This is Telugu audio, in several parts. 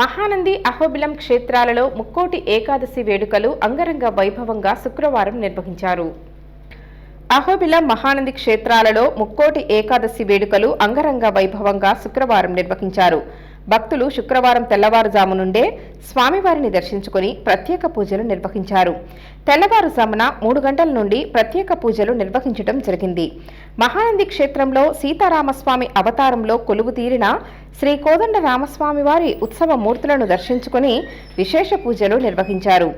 మహానంది అహోబిలం క్షేత్రాలలో ముక్కోటి ఏకాదశి వేడుకలు అంగరంగ వైభవంగా శుక్రవారం నిర్వహించారు. అహోబిలం మహానంది క్షేత్రాలలో ముక్కోటి ఏకాదశి వేడుకలు అంగరంగ వైభవంగా శుక్రవారం నిర్వహించారు. భక్తులు శుక్రవారం తెల్లవారుజాము నుండే స్వామివారిని దర్శించుకుని ప్రత్యేక పూజలు నిర్వహించారు. తెల్లవారుజామున మూడు గంటల నుండి ప్రత్యేక పూజలు నిర్వహించడం జరిగింది. మహానంది క్షేత్రంలో సీతారామస్వామి అవతారంలో కొలువు తీరిన శ్రీ కోదండ రామస్వామి వారి ఉత్సవ మూర్తులను దర్శించుకుని విశేష పూజలు నిర్వహించారు.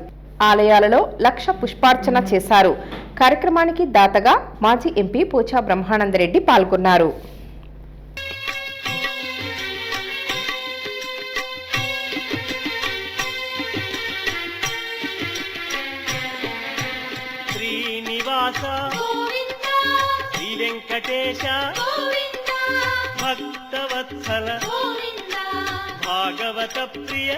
ఆలయాలలో లక్ష పుష్పార్చన చేశారు. కార్యక్రమానికి దాతగా మాజీ ఎంపీ పోచా బ్రహ్మానందరెడ్డి పాల్గొన్నారు. శ్రీనివాస శ్రీ వెంకటేశ. భక్తవత్సల. భాగవత ప్రియ.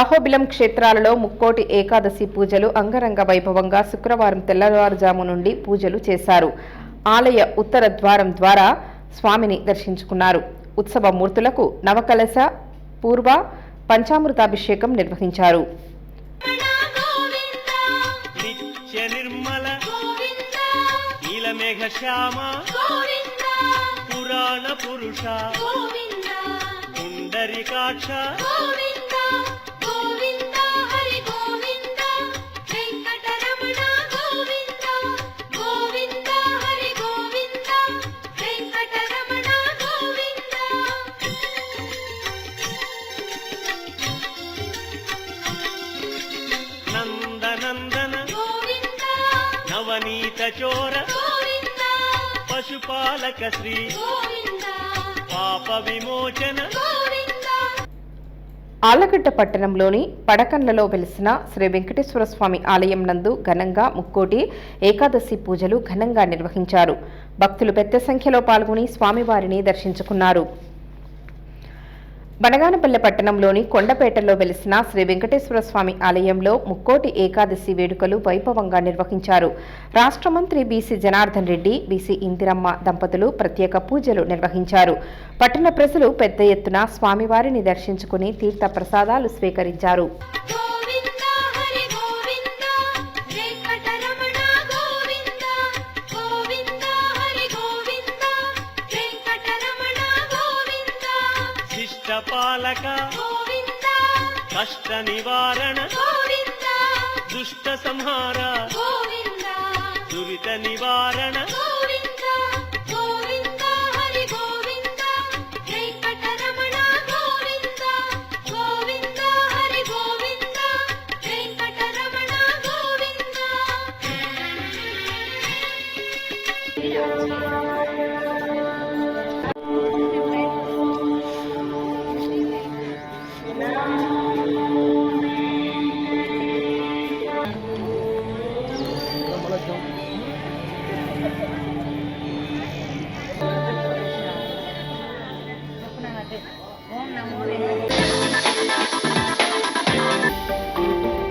అహోబిలం క్షేత్రాలలో ముక్కోటి ఏకాదశి పూజలు అంగరంగ వైభవంగా శుక్రవారం తెల్లవారుజాము నుండి పూజలు చేశారు. ఆలయ ఉత్తర ద్వారం ద్వారా స్వామిని దర్శించుకున్నారు. ఉత్సవ మూర్తులకు నవకలశ పూర్వ పంచామృతాభిషేకం నిర్వహించారు. గోవింద నిత్య నిర్మల గోవింద నీలమేఘ శ్యామ గోవింద పురాణ పురుష గోవింద పుండరికాక్ష అవనీత చోర పశుపాలక శ్రీ పాప విమోచన ఆలగడ్డ పట్టణంలోని పడకండ్లలో వెలిసిన శ్రీ వెంకటేశ్వర స్వామి ఆలయం నందు ఘనంగా ముక్కోటి ఏకాదశి పూజలు ఘనంగా నిర్వహించారు. భక్తులు పెద్ద సంఖ్యలో పాల్గొని స్వామివారిని దర్శించుకున్నారు. బనగానపల్లె పట్టణంలోని కొండపేటలో వెలిసిన శ్రీ వెంకటేశ్వర స్వామి ఆలయంలో ముక్కోటి ఏకాదశి వేడుకలు వైభవంగా నిర్వహించారు. రాష్ట్ర మంత్రి బీసీ జనార్దన్ రెడ్డి బీసీ ఇందిరమ్మ దంపతులు ప్రత్యేక పూజలు నిర్వహించారు. పట్టణ ప్రజలు పెద్ద ఎత్తున స్వామివారిని దర్శించుకుని తీర్థ ప్రసాదాలు స్వీకరించారు. పాలక గోవింద. కష్ట నివారణ. గోవింద. దుష్ట సంహార. గోవింద. దురిత నివారణ. గోవింద. గోవింద.